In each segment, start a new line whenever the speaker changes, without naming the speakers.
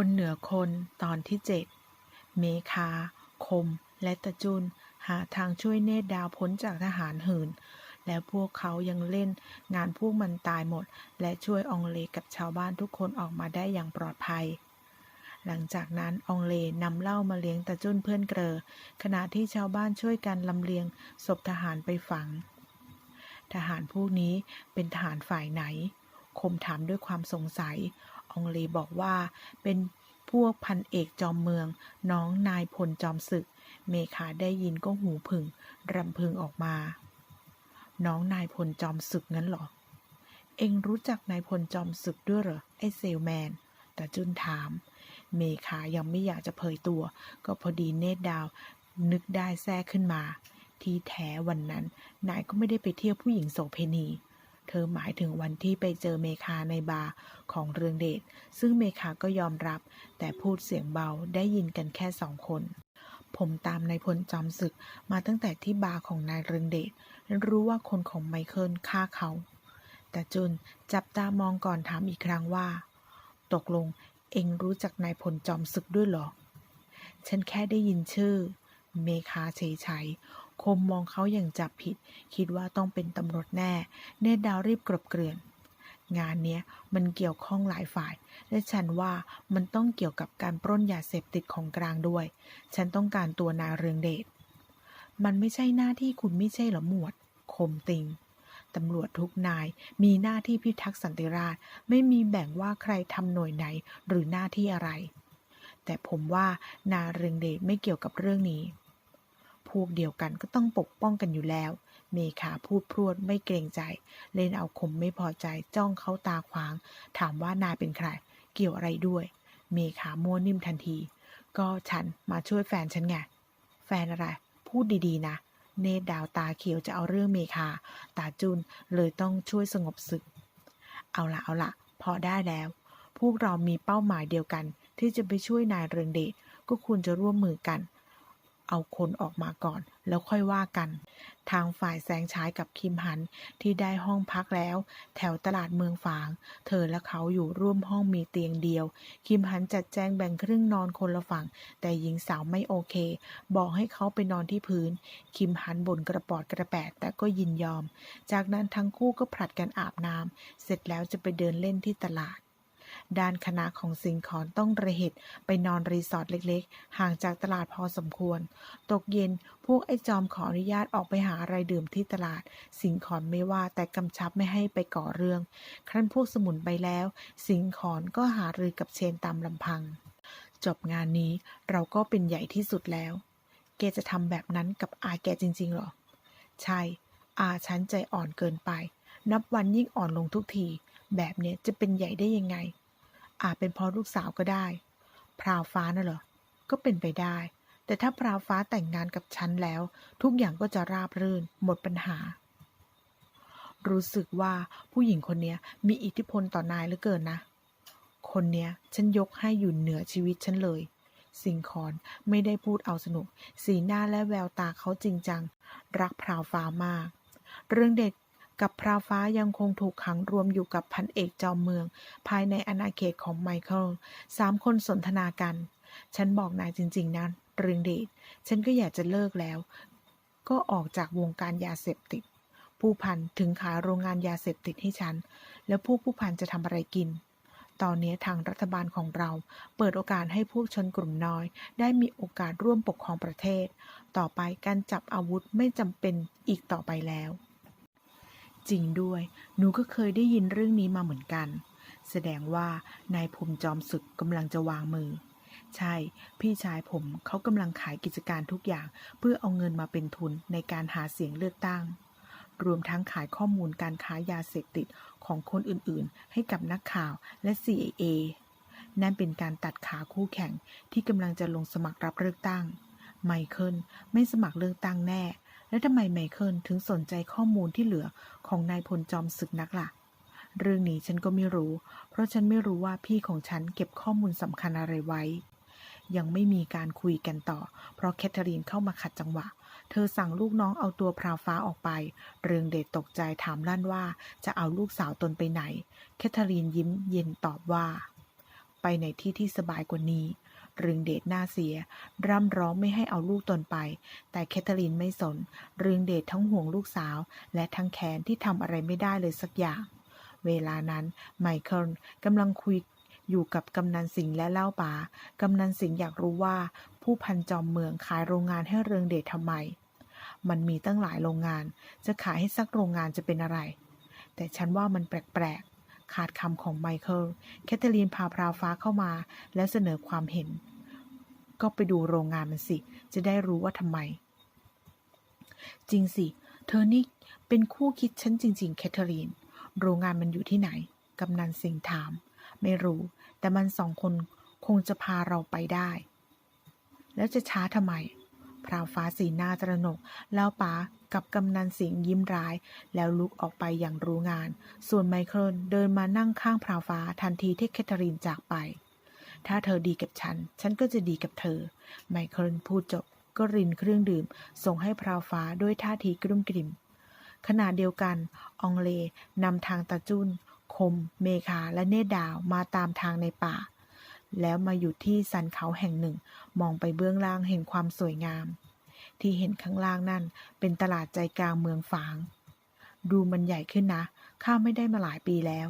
คนเหนือคนตอนที่เจ็ดเมคา คม และตะจุน หาทางช่วยเนตรดาวพ้นจากทหารหืน แล้วพวกเขายังเล่นงานพวกมันตายหมด และช่วยองเลกับชาวบ้านทุกคนออกมาได้อย่างปลอดภัย หลังจากนั้นอองเลนำเหล้ามาเลี้ยงตะจุนเพื่อนเกลอขณะที่ชาวบ้านช่วยกันลำเลียงศพทหารไปฝัง ทหารพวกนี้เป็นทหารฝ่ายไหน คมถามด้วยความสงสัย องเลบอกว่า เป็นพวกพันเอกจอมเมือง น้องนายพลจอมศึก เมคาได้ยินก็หูผึ่งรำพึงออกมา น้องนายพลจอมศึกงั้นเหรอ เอ็งรู้จักนายพลจอมศึกด้วยเหรอ ไอเซลแมนแต่จุนถาม เมคายังไม่อยากจะเผยตัว ก็พอดีเนตดาวนึกได้แทรกขึ้นมา ที่แท้วันนั้น นายก็ไม่ได้ไปเที่ยวผู้หญิงโสเพณี เธอหมายถึงวันที่ไปเจอเมคาในบาร์ของเรืองเดช ซึ่งเมคาก็ยอมรับ แต่พูดเสียงเบาได้ยินกันแค่สองคน ผมตามนายพลจอมศึกมาตั้งแต่ที่บาร์ของนายเรืองเดช รู้ว่าคนของไมเคิลฆ่าเขา แต่จุนจับตามองก่อนถามอีกครั้งว่า ตกลงเองรู้จักนายพลจอมศึกด้วยหรอ ฉันแค่ได้ยินชื่อ เมคาเฉย คมมองเขาอย่างจับผิด คิดว่าต้องเป็นตำรวจแน่ เนตรดาวรีบกรบเกลื่อน งานเนี้ยมันเกี่ยวข้องหลายฝ่าย และฉันว่ามันต้องเกี่ยวกับการปล้นยาเสพติดของกลางด้วย ฉันต้องการตัวนายเรืองเดช มันไม่ใช่หน้าที่คุณไม่ใช่หรอหมวด คมติงตำรวจทุกนายมีหน้าที่พิทักษ์สันติราษฎร์ไม่มีแบ่งว่าใครทำหน่วยไหนหรือหน้าที่อะไร แต่ผมว่านาเรืองเดชไม่เกี่ยวกับเรื่องนี้ วกเดียวกันก็ต้องปกป้องกันอยู่แล้ว เมคาพูดพรวดไม่เกรงใจ เล่นเอาคมไม่พอใจจ้องเขาตาขวาง ถามว่านายเป็นใคร เกี่ยวอะไรด้วย เมคามัวนิ่มทันที ก็ฉันมาช่วยแฟนฉันไง แฟนอะไร พูดดีๆนะ เนตดาวตาเขียวจะเอาเรื่องเมคา ตาจุนเลยต้องช่วยสงบศึก เอาละเอาละพอได้แล้ว พวกเรามีเป้าหมายเดียวกัน ที่จะไปช่วยนายเรืองเดชก็ควรจะร่วมมือกัน เอาคนออกมาก่อน แล้วค่อยว่ากัน ทางฝ่ายแสงฉายกับคิมหันที่ได้ห้องพักแล้ว แถวตลาดเมืองฝาง เธอและเขาอยู่ร่วมห้องมีเตียงเดียว คิมหันจัดแจงแบ่งครึ่งนอนคนละฝั่ง แต่หญิงสาวไม่โอเค บอกให้เขาไปนอนที่พื้น คิมหันบ่นกระปอดกระแปดแต่ก็ยินยอม จากนั้นทั้งคู่ก็ผลัดกันอาบน้ำเสร็จแล้วจะไปเดินเล่นที่ตลาด ด้านคณะของสิงขอนต้องระเหตุไปนอนรีสอร์ทเล็กๆ ห่างจากตลาดพอสมควร ตกเย็นพวกไอ้จอมขออนุญาตออกไปหาอะไรดื่มที่ตลาด สิงขอนไม่ว่าแต่กำชับไม่ให้ไปก่อเรื่อง ครั้นพวกสมุนไปแล้ว สิงขอนก็หารือกับเชนตามลำพัง จบงานนี้เราก็เป็นใหญ่ที่สุดแล้ว แกจะทำแบบนั้นกับอาแกจริงๆหรอ ใช่ อาฉันใจอ่อนเกินไป นับวันยิ่งอ่อนลงทุกที แบบเนี้ยจะเป็นใหญ่ได้ยังไง อาจเป็นเพราะลูกสาวก็ได้ พราวฟ้าน่ะเหรอ ก็เป็นไปได้ แต่ถ้าพราวฟ้าแต่งงานกับฉันแล้ว ทุกอย่างก็จะราบรื่น หมดปัญหา รู้สึกว่าผู้หญิงคนนี้มีอิทธิพลต่อนายเหลือเกินนะ คนเนี้ยฉันยกให้อยู่เหนือชีวิตฉันเลยสิงคอนไม่ได้พูดเอาสนุก สีหน้าและแววตาเขาจริงจัง รักพราวฟ้ามาก เรื่องเด็ก กับพราวฟ้ายังคงถูกขังรวมอยู่กับพันเอกจอมเมือง ภายในอาณาเขตของไมเคิลสามคนสนทนากัน ฉันบอกนายจริง ๆนะเรืองเดชฉันก็อยากจะเลิกแล้ว ก็ออกจากวงการยาเสพติด ผู้พันถึงขายโรงงานยาเสพติดให้ฉัน แล้วผู้ผู้พันจะทำอะไรกินตอนนี้ทางรัฐบาลของเราเปิดโอกาสให้พวกชนกลุ่มน้อย ได้มีโอกาสร่วมปกครองประเทศ ต่อไปการจับอาวุธไม่จำเป็นอีกต่อไปแล้ว จริงด้วย หนูก็เคยได้ยินเรื่องนี้มาเหมือนกัน แสดงว่านายภูมิจอมศึกกำลังจะวางมือ ใช่ พี่ชายผมเขากำลังขายกิจการทุกอย่าง เพื่อเอาเงินมาเป็นทุนในการหาเสียงเลือกตั้ง รวมทั้งขายข้อมูลการค้ายาเสพติดของคนอื่นๆ ให้กับนักข่าวและ CIA นั่นเป็นการตัดขาคู่แข่งที่กำลังจะลงสมัครรับเลือกตั้ง ไมเคิลไม่สมัครเลือกตั้งแน่ และทำไมไมเคิลถึงสนใจข้อมูลที่เหลือของนายพลจอมศึกนักล่ะ เรื่องนี้ฉันก็ไม่รู้ เพราะฉันไม่รู้ว่าพี่ของฉันเก็บข้อมูลสำคัญอะไรไว้ ยังไม่มีการคุยกันต่อ เพราะแคทเธอรีนเข้ามาขัดจังหวะ เธอสั่งลูกน้องเอาตัวพราวฟ้าออกไป เรืองเดชตกใจถามลั่นว่าจะเอาลูกสาวตนไปไหน แคทเธอรีนยิ้มเย็นตอบว่า ไปในที่ที่สบายกว่านี้ รืองเดชหน้าเสีย ร่ำร้องไม่ให้เอาลูกตนไป แต่แคทเธอรีนไม่สนเรืองเดชทั้งห่วงลูกสาว และทั้งแค้นที่ทำอะไรไม่ได้เลยสักอย่าง เวลานั้นไมเคิลกำลังคุยอยู่กับกำนันสิงห์และเล่าป๋ากำนันสิงห์อยากรู้ว่า ผู้พันจอมเมืองขายโรงงานให้เรืองเดชทำไม มันมีตั้งหลายโรงงาน จะขายให้สักโรงงานจะเป็นอะไร แต่ฉันว่ามันแปลก ขาดคำของไมเคิลแคทเธอรีนพาพราวฟ้าเข้ามา แล้วเสนอความเห็น ก็ไปดูโรงงานมันสิ จะได้รู้ว่าทำไม จริงสิ เธอนี่เป็นคู่คิดฉันจริง ๆ แคทเธอรีน โรงงานมันอยู่ที่ไหน กำนันสิงถาม ไม่รู้ แต่มันสองคนคงจะพาเราไปได้ แล้วจะช้าทำไมพราวฟ้าสีหน้าตระหนกแล้วป๋า กับกำนันสิงห์ยิ้มร้าย แล้วลุกออกไปอย่างรู้งาน ส่วนไมเคิลเดินมานั่งข้างพราวฟ้าทันทีที่แคทเธอรีนจากไป ถ้าเธอดีกับฉัน ฉันก็จะดีกับเธอ ไมเคิลพูดจบก็รินเครื่องดื่ม ส่งให้พราวฟ้าด้วยท่าทีกรุ่มกริ่ม ขณะเดียวกัน องเลนำทางตาจุนคม เมคาและเนตรดาวมาตามทางในป่า แล้วมาอยู่ที่สันเขาแห่งหนึ่ง มองไปเบื้องล่างเห็นความสวยงาม ที่เห็นข้างล่างนั่น เป็นตลาดใจกลางเมืองฝาง ดูมันใหญ่ขึ้นนะ ข้าไม่ได้มาหลายปีแล้ว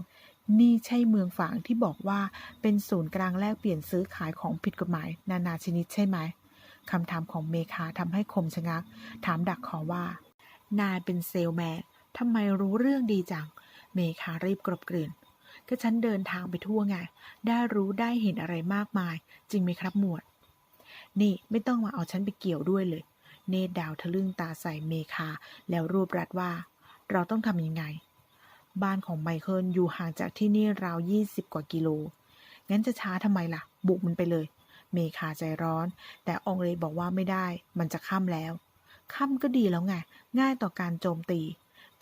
นี่ใช่เมืองฝางที่บอกว่าเป็นศูนย์กลางแลกเปลี่ยนซื้อขายของผิดกฎหมาย นานาชนิดใช่ไหมคำถามของเมคาทำให้คมชะงัก ถามดักขอว่า นายเป็นเซลแมนทำไมรู้เรื่องดีจัง เมคารีบกรบกลืนก็ฉันเดินทางไปทั่วไง ได้รู้ได้เห็นอะไรมากมาย จริงไหมครับหมวด นี่ไม่ต้องมาเอาฉันไปเกี่ยวด้วยเลย เนตรดาวทะลึ่งตาใส่เมคา แล้วรูปรัดว่า เราต้องทำยังไง บ้านของไมเคิลอยู่ห่างจากที่นี่ราวยี่สิบกว่ากิโล งั้นจะช้าทำไมล่ะ บุกมันไปเลย เมคาใจร้อน แต่องเลบอกว่าไม่ได้ มันจะค่ำแล้ว ค่ำก็ดีแล้วไง ง่ายต่อการโจมตี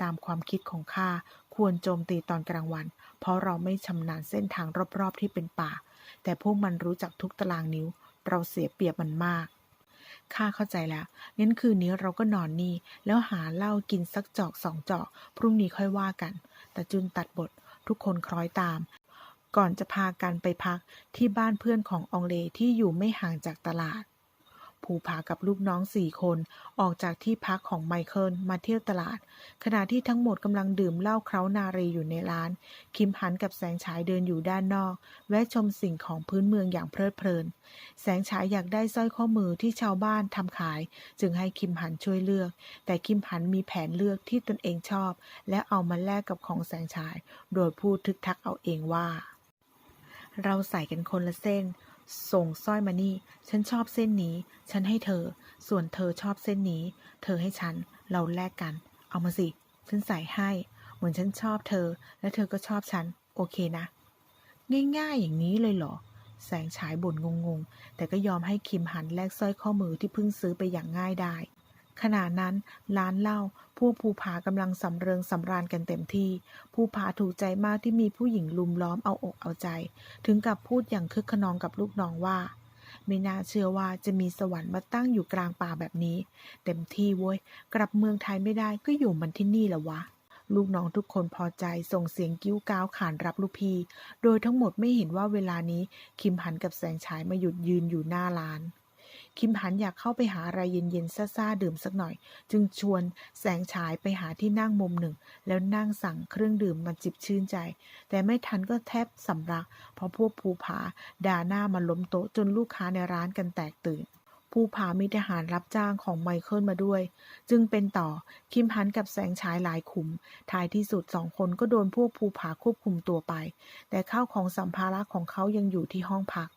ตามความคิดของข้าควรโจมตีตอนกลางวัน เพราะเราไม่ชำนาญเส้นทางรอบๆที่เป็นป่า แต่พวกมันรู้จักทุกตารางนิ้ว เราเสียเปรียบมันมาก ข้าเข้าใจแล้วงั้นคืนนี้เราก็นอนนี่ แล้วหาเหล้ากินสักจอกสองจอก พรุ่งนี้ค่อยว่ากัน แต่จุนตัดบท ทุกคนคล้อยตาม ก่อนจะพากันไปพักที่บ้านเพื่อนขององเลที่อยู่ไม่ห่างจากตลาด ภูผากับลูกน้องสี่คน ออกจากที่พักของไมเคิลมาเที่ยวตลาด ขณะที่ทั้งหมดกำลังดื่มเหล้าเคล้านารีอยู่ในร้าน คิมหันกับแสงฉายเดินอยู่ด้านนอก แวะชมสิ่งของพื้นเมืองอย่างเพลิดเพลิน แสงฉายอยากได้สร้อยข้อมือที่ชาวบ้านทำขาย จึงให้คิมหันช่วยเลือก แต่คิมหันมีแผนเลือกที่ตนเองชอบ และเอามาแลกกับของแสงฉาย โดยพูดทึกทักเอาเองว่า เราใส่กันคนละเส้น ส่งสร้อยมานี่ ฉันชอบเส้นนี้ ฉันให้เธอ ส่วนเธอชอบเส้นนี้ เธอให้ฉัน เราแลกกัน เอามาสิ ฉันใส่ให้ เหมือนฉันชอบเธอ และเธอก็ชอบฉัน โอเคนะ ง่ายๆอย่างนี้เลยเหรอ แสงฉายบ่นงงๆ แต่ก็ยอมให้คิมหันแลกสร้อยข้อมือที่เพิ่งซื้อไปอย่างง่ายได้ ขณะนั้นร้านเหล้าพวกภูผากำลังสำเริงสำราญกันเต็มที่ ภูผาถูกใจมากที่มีผู้หญิงลุมล้อมเอาอกเอาใจ ถึงกับพูดอย่างคึกขนองกับลูกน้องว่า ไม่น่าเชื่อว่าจะมีสวรรค์มาตั้งอยู่กลางป่าแบบนี้ เต็มที่เว้ย กลับเมืองไทยไม่ได้ก็อยู่มันที่นี่แหละวะลูกน้องทุกคนพอใจส่งเสียงกิ้วก้าวขานรับลูกพีโดยทั้งหมดไม่เห็นว่าเวลานี้คิมหันกับแสงฉายมาหยุดยืนอยู่หน้าร้าน คิมหันอยากเข้าไปหาอะไรเย็นๆซ่าๆดื่มสักหน่อย จึงชวนแสงฉายไปหาที่นั่งมุมหนึ่ง แล้วนั่งสั่งเครื่องดื่มมาจิบชื่นใจ แต่ไม่ทันก็แทบสำลัก เพราะพวกภูผาด่าหน้ามาล้มโต๊ะจนลูกค้าในร้านกันแตกตื่นภูผามีทหารรับจ้างของไมเคิลมาด้วย จึงเป็นต่อคิมหันกับแสงฉายหลายขุม ท้ายที่สุดสองคนก็โดนพวกภูผาควบคุมตัวไป แต่ข้าวของสัมภาระของเขายังอยู่ที่ห้องพัก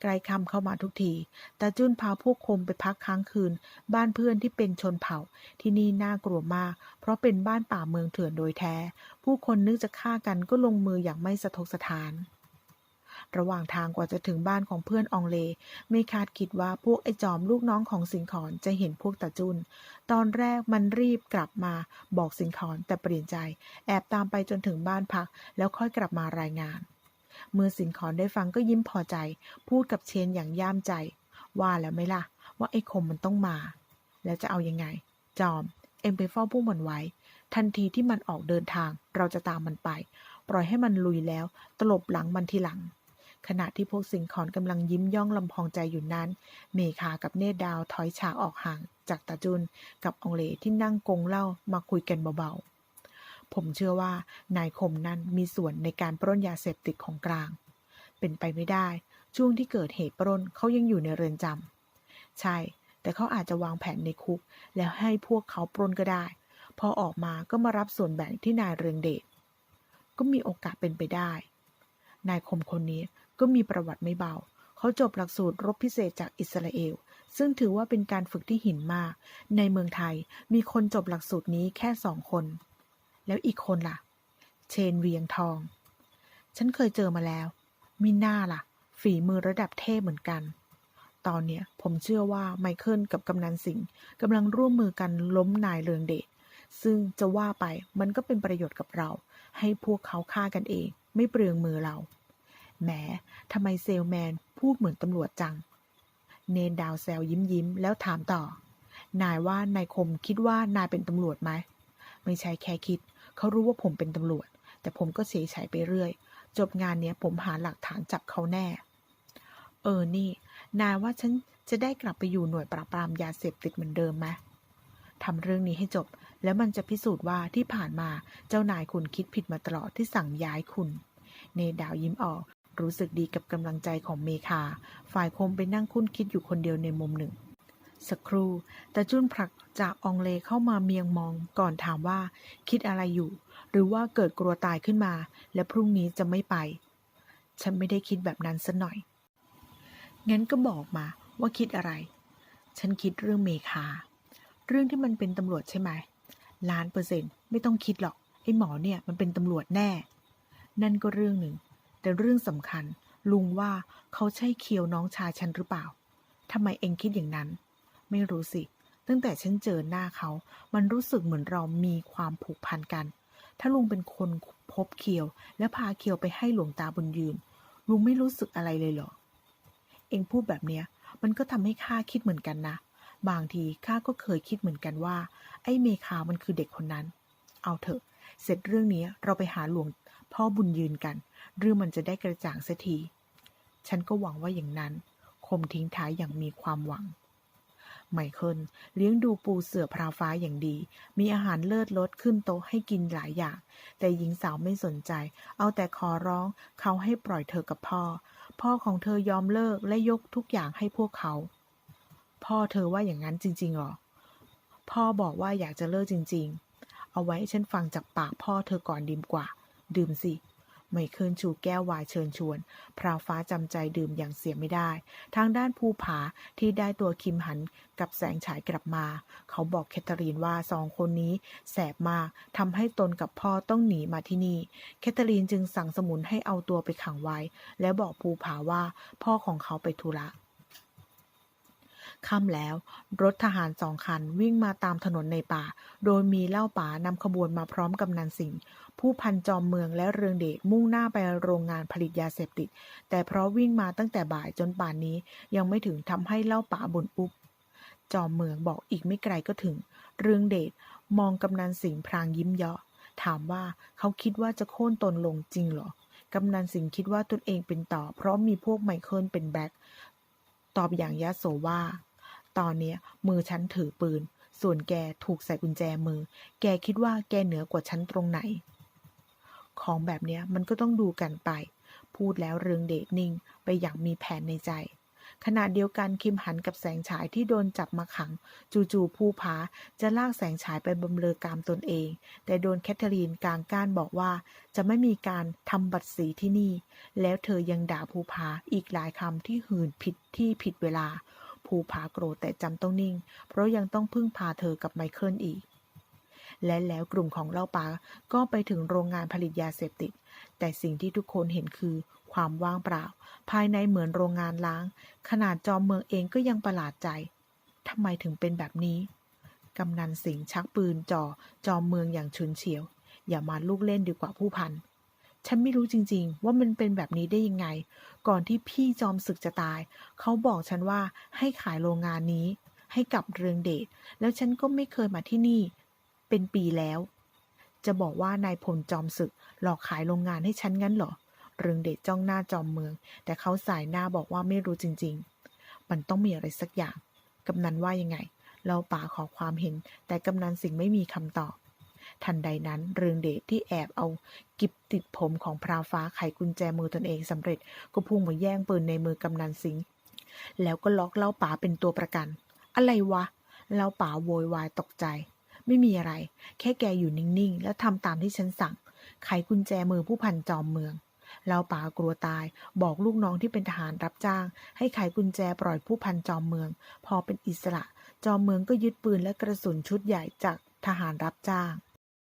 ไกลคำเข้ามาทุกทีตาจุนพาพวกคมไปพักค้างคืน บ้านเพื่อนที่เป็นชนเผ่า ที่นี่น่ากลัวมาก เพราะเป็นบ้านป่าเมืองเถื่อนโดยแท้ ผู้คนนึกจะฆ่ากันก็ลงมืออย่างไม่สะทกสถานระหว่างทางกว่าจะถึงบ้านของเพื่อนอองเล ไม่คาดคิดว่าพวกไอ้จอมลูกน้องของสิงขอนจะเห็นพวกตาจุน ตอนแรกมันรีบกลับมาบอกสิงขอนแต่เปลี่ยนใจ แอบตามไปจนถึงบ้านพัก แล้วค่อยกลับมารายงาน มื่อสิงขอนได้ฟังก็ยิ้มพอใจ พูดกับเชนอย่างย่ามใจ ว่าแล้วไหมล่ะ ว่าไอ้คมมันต้องมา แล้วจะเอายังไง จอม เอ็งไปเฝ้าพวกมันไว้ ทันทีที่มันออกเดินทาง เราจะตามมันไป ปล่อยให้มันลุยแล้ว ตลบหลังมันทีหลัง ขณะที่พวกสิงขอนกำลังยิ้มย่องลำพองใจอยู่นั้น เมคากับเนตดาวถอยฉากออกห่าง จากตาจุนกับองเลที่นั่งกงเล้ามาคุยกันเบาๆ ผมเชื่อว่านายคมนั้นมีส่วนในการปล้นยาเสพติดของกลาง เป็นไปไม่ได้ ช่วงที่เกิดเหตุปล้นเขายังอยู่ในเรือนจำใช่ แต่เขาอาจจะวางแผนในคุก แล้วให้พวกเขาปล้นก็ได้ พอออกมาก็มารับส่วนแบ่งที่นายเรืองเดชก็มีโอกาสเป็นไปได้ นายคมคนนี้ก็มีประวัติไม่เบา เขาจบหลักสูตรรบพิเศษจากอิสราเอล ซึ่งถือว่าเป็นการฝึกที่หินมาก ในเมืองไทยมีคนจบหลักสูตรนี้แค่สองคน แล้วอีกคนล่ะ เชนเวียงทอง ฉันเคยเจอมาแล้วมีหน้าล่ะ ฝีมือระดับเทพเหมือนกัน ตอนเนี้ยผมเชื่อว่าไมเคิลกับกำนันสิงห์กำลังร่วมมือกันล้มนายเรืองเดช ซึ่งจะว่าไปมันก็เป็นประโยชน์กับเรา ให้พวกเขาฆ่ากันเอง ไม่เปลืองมือเรา แหมทำไมเซลแมนพูดเหมือนตำรวจจัง เนนดาวแซวยิ้มยิ้มแล้วถามต่อ นายว่านายคมคิดว่านายเป็นตำรวจไหมไม่ใช่แค่คิด เขารู้ว่าผมเป็นตำรวจ แต่ผมก็เฉยเฉยไปเรื่อย จบงานเนี้ยผมหาหลักฐานจับเขาแน่ เออนี่ นายว่าฉันจะได้กลับไปอยู่หน่วยปราบปรามยาเสพติดเหมือนเดิมไหมทำเรื่องนี้ให้จบ แล้วมันจะพิสูจน์ว่าที่ผ่านมาเจ้านายคุณคิดผิดมาตลอดที่สั่งย้ายคุณ เนดาวยิ้มออกรู้สึกดีกับกำลังใจของเมคา ฝ่ายคมไปนั่งคุ้นคิดอยู่คนเดียวในมุมหนึ่ง สักครู่ แต่จุนผลักจากอองเลเข้ามาเมียงมองก่อนถามว่า คิดอะไรอยู่ หรือว่าเกิดกลัวตายขึ้นมา และพรุ่งนี้จะไม่ไป ฉันไม่ได้คิดแบบนั้นสัหน่อย งั้นก็บอกมาว่าคิดอะไร ฉันคิดเรื่องเมคา เรื่องที่มันเป็นตำรวจใช่ไหมล้านเปอร์เซ็นต์ไม่ต้องคิดหรอกไอ้หมอเนี่ยมันเป็นตำรวจแน่ นั่นก็เรื่องหนึ่ง แต่เรื่องสำคัญ ลุงว่าเขาใช่เคียวน้องชายฉันหรือเปล่าทำไมเองคิดอย่างนั้น ไม่รู้สิ ตั้งแต่ฉันเจอหน้าเขา มันรู้สึกเหมือนเรามีความผูกพันกัน ถ้าลุงเป็นคนพบเคียว และพาเคียวไปให้หลวงตาบุญยืน ลุงไม่รู้สึกอะไรเลยเหรอ เองพูดแบบเนี้ย มันก็ทำให้ข้าคิดเหมือนกันนะ บางทีข้าก็เคยคิดเหมือนกันว่า ไอ้เมคามันคือเด็กคนนั้น เอาเถอะ เสร็จเรื่องนี้เราไปหาหลวงพ่อบุญยืนกัน เรื่องมันจะได้กระจ่างสักที ฉันก็หวังว่าอย่างนั้น คมทิ้งท้ายอย่างมีความหวัง ไมเคิลเลี้ยงดูปูเสือพราวฟ้าอย่างดี มีอาหารเลิศรสขึ้นโต๊ะให้กินหลายอย่าง แต่หญิงสาวไม่สนใจ เอาแต่ขอร้องเขาให้ปล่อยเธอกับพ่อ พ่อของเธอยอมเลิกและยกทุกอย่างให้พวกเขา พ่อเธอว่าอย่างนั้นจริงๆหรอ พ่อบอกว่าอยากจะเลิกจริง ๆ เอาไว้ฉันฟังจากปากพ่อเธอก่อนดีกว่า ดื่มสิ ไมเคิลชูแก้ววายเชิญชวน พราวฟ้าจำใจดื่มอย่างเสียไม่ได้ ทางด้านภูผาที่ได้ตัวคิมหันกับแสงฉายกลับมา เขาบอกแคทเธอรีนว่าสองคนนี้แสบมากทำให้ตนกับพ่อต้องหนีมาที่นี่ แคทเธอรีนจึงสั่งสมุนให้เอาตัวไปขังไว้ และบอกภูผาว่าพ่อของเขาไปธุระค่ำแล้ว รถทหารสองคันวิ่งมาตามถนนในป่า โดยมีเล่าป่านำขบวนมาพร้อมกำนันสิงห์ ผู้พันจอมเมืองและเรืองเดชมุ่งหน้าไปโรงงานผลิตยาเสพติด แต่เพราะวิ่งมาตั้งแต่บ่ายจนป่านนี้ยังไม่ถึงทำให้เล่าป่าบ่นอุบจอมเมืองบอกอีกไม่ไกลก็ถึง เรืองเดชมองกำนันสิงห์พรางยิ้มเยาะ ถามว่าเขาคิดว่าจะโค่นตนลงจริงเหรอกำนันสิงห์คิดว่าตนเองเป็นต่อ เพราะมีพวกไมเคิลเป็นแบ็คตอบอย่างยะโสว่า ตอนเนี้มือฉันถือปืน ส่วนแกถูกใส่กุญแจมือ แกคิดว่าแกเหนือกว่าฉันตรงไหน ของแบบนี้มันก็ต้องดูกันไป พูดแล้วเรืองเดชนิ่งไปอย่างมีแผนในใจ ขณะเดียวกันคิมหันกับแสงฉายที่โดนจับมาขัง จู่ๆผู้พาจะลากแสงฉายไปบำเรอกามตนเอง แต่โดนแคทเธอรีนกลางก้านบอกว่า จะไม่มีการทำบัตรสีที่นี่ แล้วเธอยังด่าภูผาอีกหลายคำที่หื่นผิดที่ผิดเวลาภูผาโกรธแต่จำต้องนิ่ง เพราะยังต้องพึ่งพาเธอกับไมเคิลอีก และแล้วกลุ่มของเล่าปาก็ไปถึงโรงงานผลิตยาเสพติด แต่สิ่งที่ทุกคนเห็นคือความว่างเปล่า ภายในเหมือนโรงงานล้าง ขนาดจอมเมืองเองก็ยังประหลาดใจทำไมถึงเป็นแบบนี้ กำนันสิงห์ชักปืนจ่อจอมเมืองอย่างฉุนเฉียว อย่ามาลูกเล่นดีกว่าผู้พัน ฉันไม่รู้จริงๆ ว่ามันเป็นแบบนี้ได้ยังไง ก่อนที่พี่จอมศึกจะตาย เขาบอกฉันว่าให้ขายโรงงานนี้ ให้กับเรืองเดช แล้วฉันก็ไม่เคยมาที่นี่ เป็นปีแล้ว จะบอกว่านายพลจอมศึก หลอกขายโรงงานให้ฉันงั้นเหรอ เรืองเดชจ้องหน้าจอมเมือง แต่เขาสายหน้าบอกว่าไม่รู้จริง ๆ มันต้องมีอะไรสักอย่าง กำนันว่ายังไง เราป่าขอความเห็น แต่กำนันสิงไม่มีคำตอบ ทันใดนั้นเรืองเดชที่แอบเอา กิบติดผมของพราวฟ้าไขกุญแจมือตนเองสำเร็จ ก็พุ่งมาแย่งปืนในมือกำนันสิงแล้วก็ล็อกเล่าป่าเป็นตัวประกัน อะไรวะเล่าป่าโวยวายตกใจ ไม่มีอะไร แค่แกอยู่นิ่งๆ แล้วทำตามที่ฉันสั่ง ไขกุญแจมือผู้พันจอมเมืองเล่าป่ากลัวตาย บอกลูกน้องที่เป็นทหารรับจ้าง ให้ไขกุญแจปล่อยผู้พันจอมเมือง พอเป็นอิสระ จอมเมืองก็ยึดปืนและกระสุนชุดใหญ่จากทหารรับจ้าง